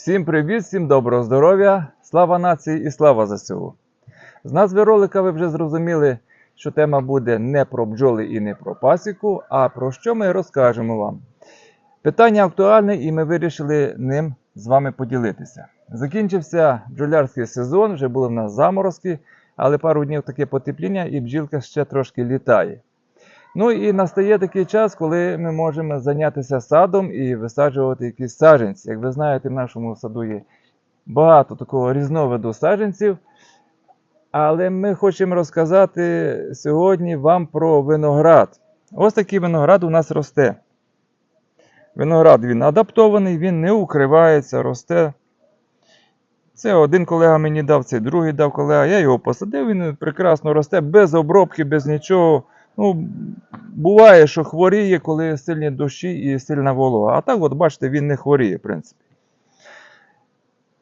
Всім привіт, всім доброго здоров'я, слава нації і слава ЗСУ. З назви ролика ви вже зрозуміли, що тема буде не про бджоли і не про пасіку, а про що ми розкажемо вам. Питання актуальне і ми вирішили ним з вами поділитися. Закінчився бджолярський сезон, вже були в нас заморозки, але пару днів таке потепління і бджілка ще трошки літає. Ну і настає такий час, коли ми можемо зайнятися садом і висаджувати якісь саджанці. Як ви знаєте, в нашому саду є багато такого різновиду саджанців. Але ми хочемо розказати сьогодні вам про виноград. Ось такий виноград у нас росте. Виноград він адаптований, він не укривається, росте. Це один колега мені дав, цей другий дав колега. Я його посадив, він прекрасно росте, без обробки, без нічого. Ну, буває, що хворіє, коли сильні дощі і сильна волога. А так, от бачите, він не хворіє, в принципі.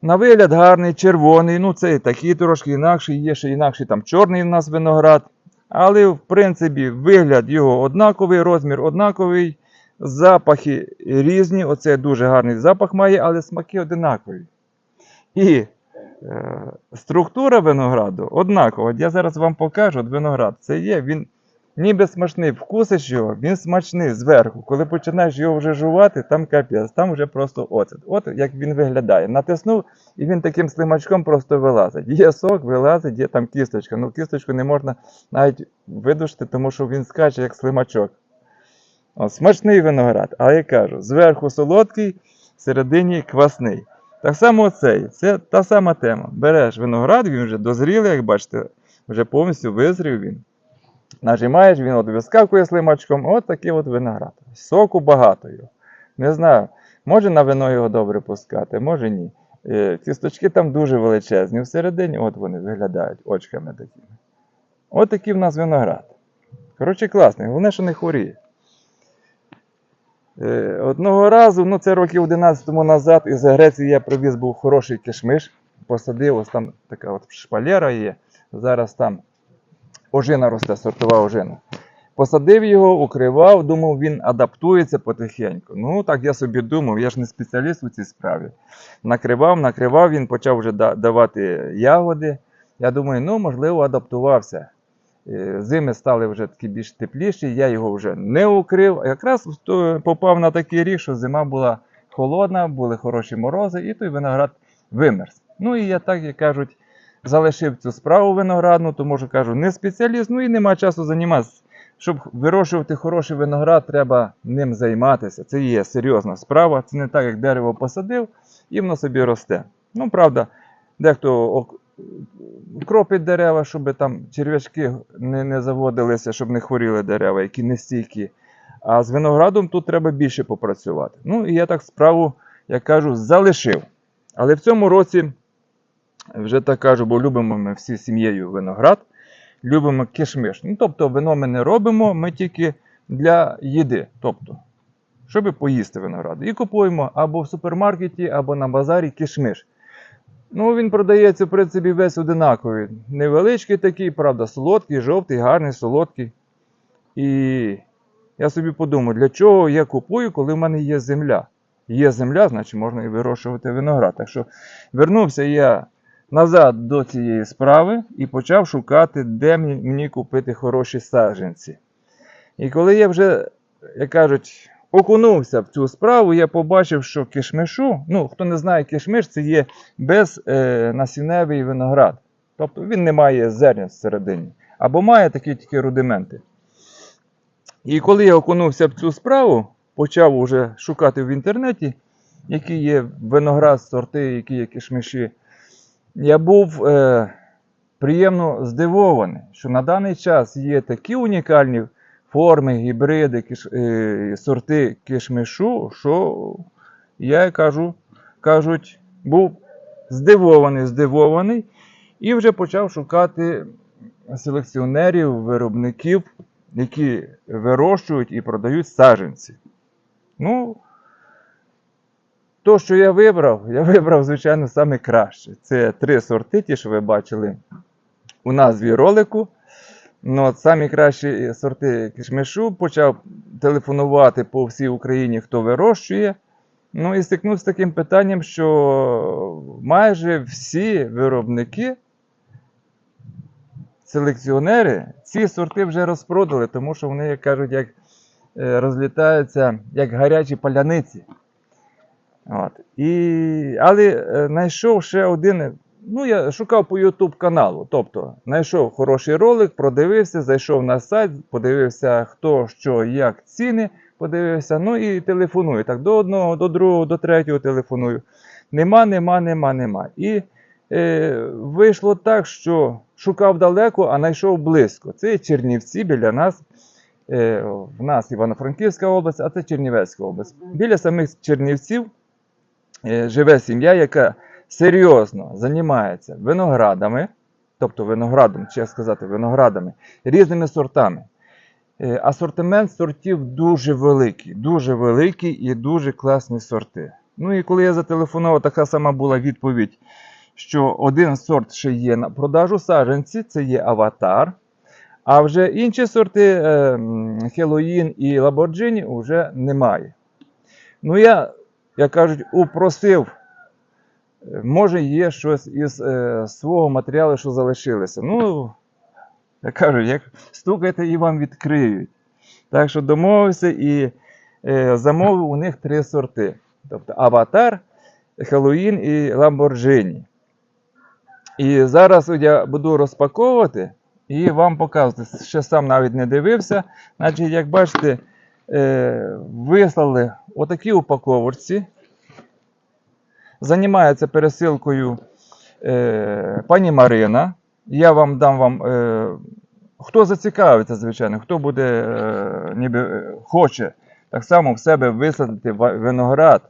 На вигляд гарний, червоний, ну це такий трошки інакший, є ще інакший там чорний в нас виноград. Але, в принципі, вигляд його однаковий, розмір однаковий, запахи різні. Оце дуже гарний запах має, але смаки одинакові. І е, структура винограду однакова. Я зараз вам покажу от виноград. Це є, він ніби смачний. Вкусиш його, він смачний зверху. Коли починаєш його вже жувати, там капець, там вже просто оцет. От як він виглядає. Натиснув, і він таким слимачком просто вилазить. Є сок, вилазить, є там кісточка. Ну, кісточку не можна навіть видушити, тому що він скаче, як слимачок. О, смачний виноград, але я кажу, зверху солодкий, всередині квасний. Так само оцей, це та сама тема. Береш виноград, він вже дозрілий, як бачите, вже повністю визрів він. Нажимаєш, він от вискакує слимачком, от такий от виноград. Соку багато його. Не знаю, може на вино його добре пускати, може ні. Е, Кісточки там дуже величезні. Всередині от вони виглядають очками такими. От такий в нас виноград. Коротше, класний, головне, що не хворіє. Е, Одного разу, ну це років 11 тому назад, із Греції я привіз був хороший кишмиш. Посадив, ось там така от шпалера є. Зараз там ожина росте, сортова ожина. Посадив його, укривав, думав, він адаптується потихеньку. Ну, так я собі думав, я ж не спеціаліст у цій справі. Накривав, накривав, він почав вже давати ягоди. Я думаю, ну, можливо, адаптувався. Е, Зими стали вже такі більш тепліші, я його вже не укрив. Якраз попав на такий рік, що зима була холодна, були хороші морози, і той виноград вимерз. Ну і я так, як кажуть, залишив цю справу виноградну, тому що кажу, не спеціаліст, ну і нема часу займатися. Щоб вирощувати хороший виноград, треба ним займатися. Це є серйозна справа. Це не так, як дерево посадив, і воно собі росте. Ну, правда, дехто укропить дерева, щоб там черв'ячки не, не заводилися, щоб не хворіли дерева, які не стійкі. А з виноградом тут треба більше попрацювати. Ну і я так справу, як кажу, залишив. Але в цьому році, вже так кажу, бо любимо ми всі сім'єю виноград, любимо кишмиш. Ну, тобто вино ми не робимо, ми тільки для їди. Тобто, щоб поїсти виноград. І купуємо або в супермаркеті, або на базарі кишмиш. Ну, він продається, в принципі, весь одинаковий. Невеличкий такий, правда, солодкий, жовтий, гарний, солодкий. І я собі подумав, для чого я купую, коли в мене є земля. Є земля, значить можна і вирощувати виноград. Так що вернувся я назад до цієї справи і почав шукати, де мені купити хороші саджанці. І коли я вже, як кажуть, окунувся в цю справу, я побачив, що кишмишу, ну, хто не знає, кишмиш це є безнасінневий виноград. Тобто він не має зерня всередині. Або має такі тільки рудименти. І коли я окунувся в цю справу, почав уже шукати в інтернеті, які є виноград, сорти, які є кишмиші, я був е, приємно здивований, що на даний час є такі унікальні форми, гібриди, киш, е, сорти кишмишу, що я кажу, кажуть, був здивований, здивований, і вже почав шукати селекціонерів, виробників, які вирощують і продають саджанці. Ну, то, що я вибрав, я вибрав, звичайно, саме краще. Це три сорти, ті, що ви бачили у назві ролику. Ну, от самі кращі сорти кишмишу почав телефонувати по всій Україні, хто вирощує. Ну і стикнувся з таким питанням, що майже всі виробники, селекціонери, ці сорти вже розпродали, тому що вони, як кажуть, як е, розлітаються як гарячі паляниці. От. І, але е, знайшов ще один. Ну, я шукав по YouTube каналу. Тобто, знайшов хороший ролик, продивився, зайшов на сайт, подивився, хто, що, як ціни, подивився, ну і телефоную. Так, до одного, до другого, до третього телефоную. Нема, нема, нема, нема. І е, вийшло так, що шукав далеко, а знайшов близько. Це Чернівці біля нас. Е, в нас Івано-Франківська область, а це Чернівецька область. Біля самих Чернівців живе сім'я, яка серйозно займається виноградами, тобто виноградом, чи сказати, виноградами, різними сортами. Е, Асортимент сортів дуже великий, дуже великий і дуже класні сорти. Ну і коли я зателефонував, така сама була відповідь, що один сорт ще є на продажу саджанці, це є аватар. А вже інші сорти Хеллоїн і Lamborghini вже немає. Ну, я, як кажуть, упросив, може, є щось із е, свого матеріалу, що залишилося. Ну, я кажу, як стукайте і вам відкриють. Так що домовився і е, замовив у них три сорти. Тобто Аватар, Хеллоїн і Lamborghini. І зараз я буду розпаковувати і вам показувати. Ще сам навіть не дивився. Значить, як бачите, вислали отакі упаковочці. Займається пересилкою е, пані Марина. Я вам дам вам. Е, хто зацікавиться, звичайно, хто буде, е, ніби е, хоче так само в себе висадити виноград.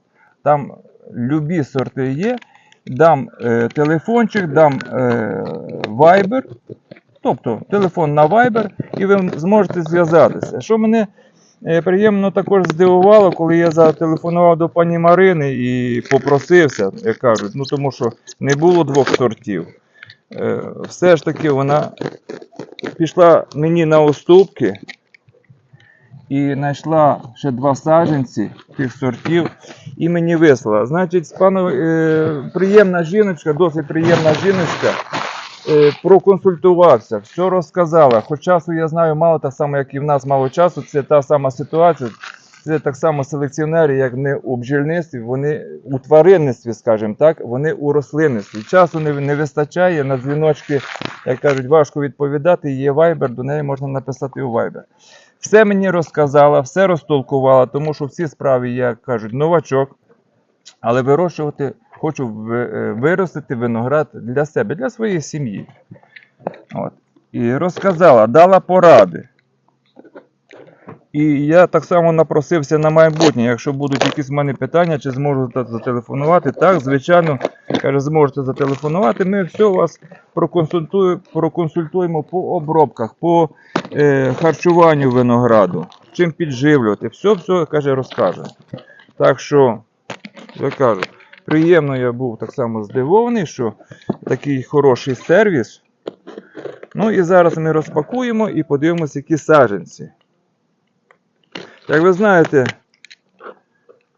Там любі сорти є. Дам е, телефончик, дам е, Viber. Тобто телефон на Viber, і ви зможете зв'язатися. Що мене е, приємно також здивувало, коли я зателефонував до пані Марини і попросився, як кажуть, ну тому що не було двох сортів. Е, Все ж таки вона пішла мені на уступки і знайшла ще два саджанці тих сортів і мені вислала. Значить, пану, е, приємна жіночка, досить приємна жіночка. Е, проконсультувався, все розказала. Хоч часу я знаю мало, так само, як і в нас мало часу. Це та сама ситуація. Це так само селекціонери, як не у бджільництві, вони у тваринництві, скажімо так, вони у рослинництві. Часу не, не вистачає на дзвіночки, як кажуть, важко відповідати. Є Viber, до неї можна написати у Viber. Все мені розказала, все розтолкувала, тому що в цій справі я кажуть, новачок, але вирощувати хочу е, виростити виноград для себе, для своєї сім'ї. От. І розказала, дала поради. І я так само напросився на майбутнє, якщо будуть якісь в мене питання, чи зможу зателефонувати. Так, звичайно, каже, зможете зателефонувати. Ми все вас проконсультуємо, проконсультуємо по обробках, по е, харчуванню винограду, чим підживлювати. Все, все, каже, розкаже. Так що, я кажу, приємно я був так само здивований, що такий хороший сервіс. Ну і зараз ми розпакуємо і подивимося, які саджанці. Як ви знаєте,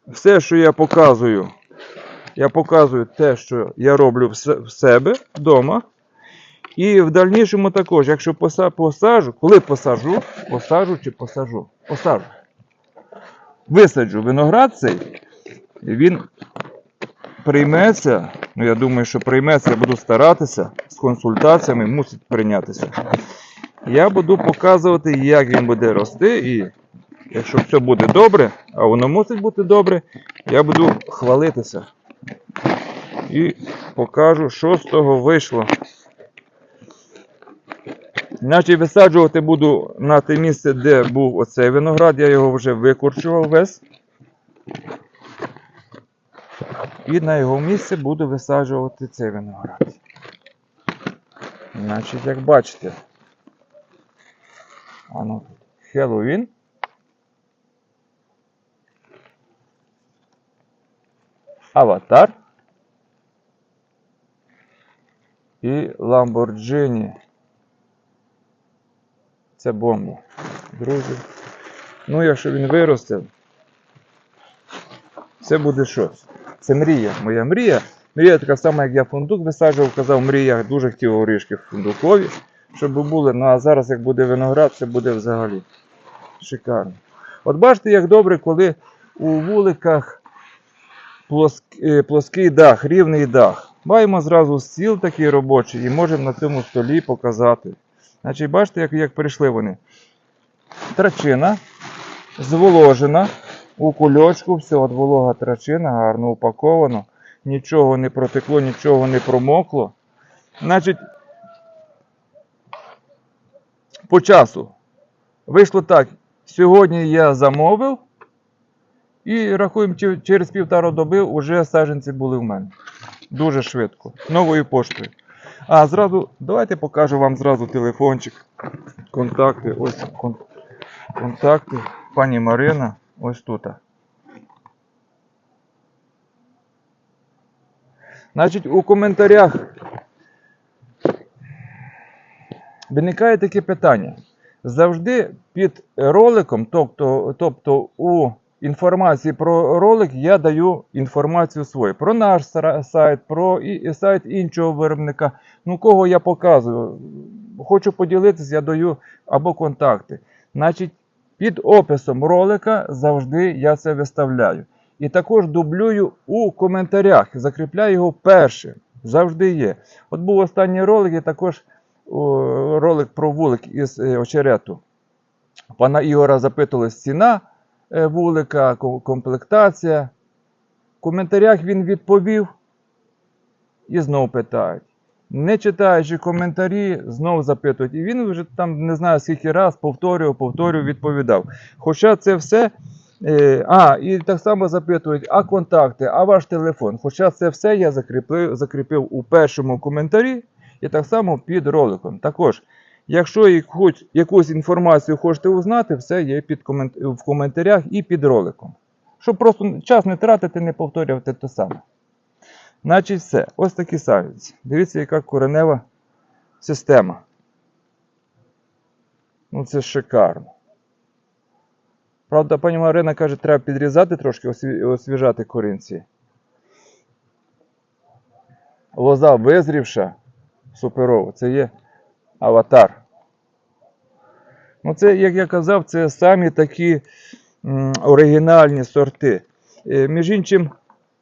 все, що я показую, я показую те, що я роблю в себе вдома. І в дальнішому також, якщо поса- посажу, коли посажу, посажу чи посажу, посажу. Висаджу виноград цей, він прийметься. Ну, я думаю, що прийметься, я буду старатися з консультаціями, мусить прийнятися. Я буду показувати, як він буде рости, і якщо все буде добре, а воно мусить бути добре, я буду хвалитися. І покажу, що з того вийшло. Значить, висаджувати буду на те місце, де був оцей виноград, я його вже викорчував весь. І на його місце буду висаджувати цей виноград. Значить, як бачите, ану, Хеллоуін. Аватар. І Lamborghini. Це бомба. Друзі. Ну, якщо він виросте, це буде що? Це мрія, моя мрія. Мрія така сама, як я фундук висаджував, казав, мрія, дуже хотів орішки фундукові, щоб були. Ну а зараз, як буде виноград, це буде взагалі шикарно. От бачите, як добре, коли у вуликах е, плоский дах, рівний дах. Маємо зразу стіл такий робочий і можемо на цьому столі показати. Значить, бачите, як, як прийшли вони. Трачина зволожена у кульочку, все, от волога трачина, гарно упаковано. Нічого не протекло, нічого не промокло. Значить, по часу. Вийшло так. Сьогодні я замовив, і рахуємо, через півтора доби вже саджанці були в мене. Дуже швидко. Новою поштою. А зразу, давайте покажу вам зразу телефончик. Контакти. Ось кон- контакти. Пані Марина. Ось тут. Значить, у коментарях виникає таке питання. Завжди під роликом, тобто, тобто у інформації про ролик, я даю інформацію свою про наш сайт, про і, сайт іншого виробника. Ну, кого я показую. Хочу поділитися, я даю або контакти. Значить, під описом ролика завжди я це виставляю. І також дублюю у коментарях, закріпляю його першим. Завжди є. От був останній ролик, і також ролик про вулик із е, очерету. Пана Ігора запитувалась ціна е, вулика, комплектація. В коментарях він відповів і знов питають. Не читаючи коментарі, знов запитують. І він вже там не знаю скільки раз повторював, повторював, відповідав. Хоча це все. е, А, і так само запитують, а контакти, а ваш телефон. Хоча це все я закріпив, закріпив у першому коментарі і так само під роликом. Також, якщо хоч якусь інформацію хочете узнати, все є під комент... в коментарях і під роликом. Щоб просто час не тратити, не повторювати те саме. Значить, все. Ось такі саженці. Дивіться, яка коренева система. Ну, це шикарно. Правда, пані Марина каже, треба підрізати трошки, освіжати корінці. Лоза визрівша, суперово, це є аватар. Ну, це, як я казав, це самі такі оригінальні сорти. Е, Між іншим,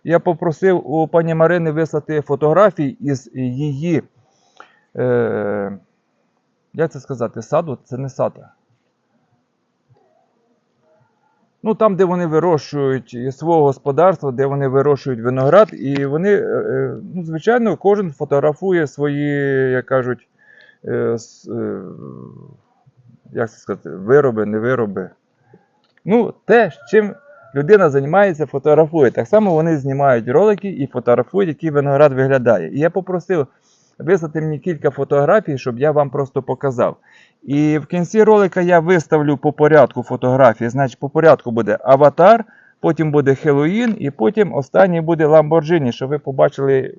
я попросив у пані Марини вислати фотографії із її, е, як це сказати, саду? Це не сад. Ну, там, де вони вирощують свого господарства, де вони вирощують виноград, і вони, е, е, ну, звичайно, кожен фотографує свої, як кажуть, е, е, як це сказати, вироби, не вироби. Ну, те, з чим людина займається, фотографує. Так само вони знімають ролики і фотографують, який виноград виглядає. І я попросив вислати мені кілька фотографій, щоб я вам просто показав. І в кінці ролика я виставлю по порядку фотографії. Значить, по порядку буде аватар, потім буде Хеллоїн, і потім останній буде Lamborghini, щоб ви побачили,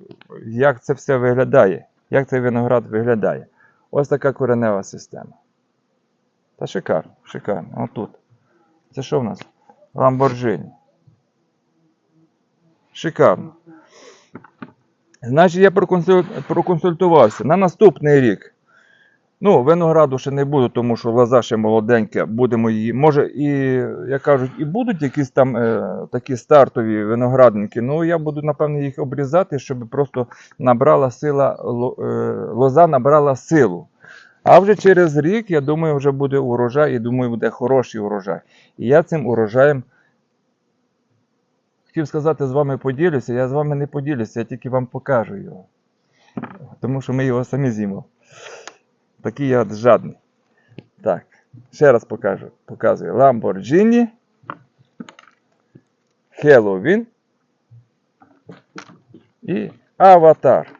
як це все виглядає, як цей виноград виглядає. Ось така коренева система. Та шикарно, шикарно. Отут. Це що в нас? Lamborghini. Шикарно. Значить, я проконсультувався на наступний рік. Ну, винограду ще не буду, тому що лоза ще молоденька. Будемо її. Може, і, як кажуть, і будуть якісь там е, такі стартові виноградники. Ну, я буду, напевно, їх обрізати, щоб просто набрала сила, е, лоза набрала силу. А вже через рік, я думаю, вже буде урожай, і думаю, буде хороший урожай. І я цим урожаєм хотів сказати, з вами поділюся. Я з вами не поділюся, я тільки вам покажу його. Тому що ми його самі з'їмо. Такий я жадний. Так, ще раз покажу. Показую. Lamborghini. Halloween. І Аватар.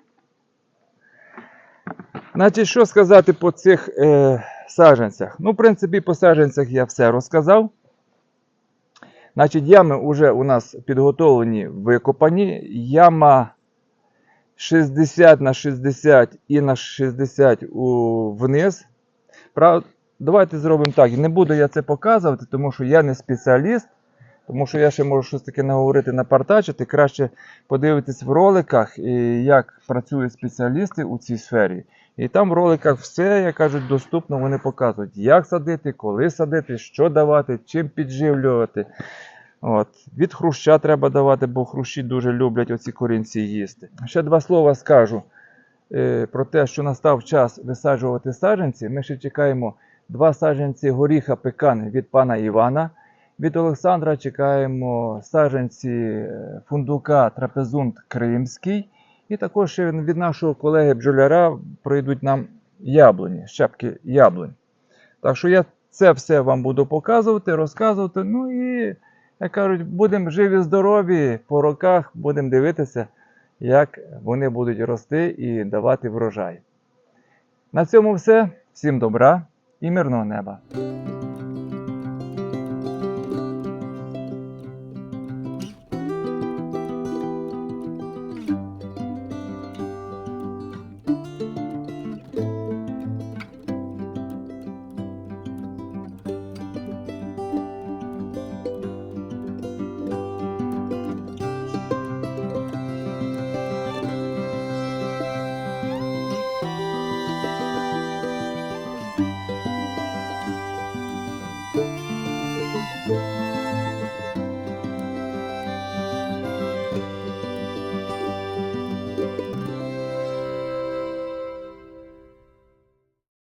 Значить, що сказати по цих е, саджанцях? Ну, в принципі, по саджанцях я все розказав. Значить, ями вже у нас підготовлені, викопані. Яма 60 на 60 і на 60 у, вниз. Прав... Давайте зробимо так. Не буду я це показувати, тому що я не спеціаліст. Тому що я ще можу щось таке наговорити напартачити. Краще подивитись в роликах, як працюють спеціалісти у цій сфері. І там в роликах все, як кажуть, доступно. Вони показують, як садити, коли садити, що давати, чим підживлювати. От. Від хруща треба давати, бо хрущі дуже люблять оці корінці їсти. Ще два слова скажу е, про те, що настав час висаджувати саджанці. Ми ще чекаємо два саджанці горіха пекани від пана Івана. Від Олександра чекаємо саджанці е, фундука трапезунт кримський. І також від нашого колеги бджоляра прийдуть нам яблуні, щепки яблунь. Так що я це все вам буду показувати, розказувати. Ну і, як кажуть, будемо живі, здорові по роках, будемо дивитися, як вони будуть рости і давати врожай. На цьому все. Всім добра і мирного неба!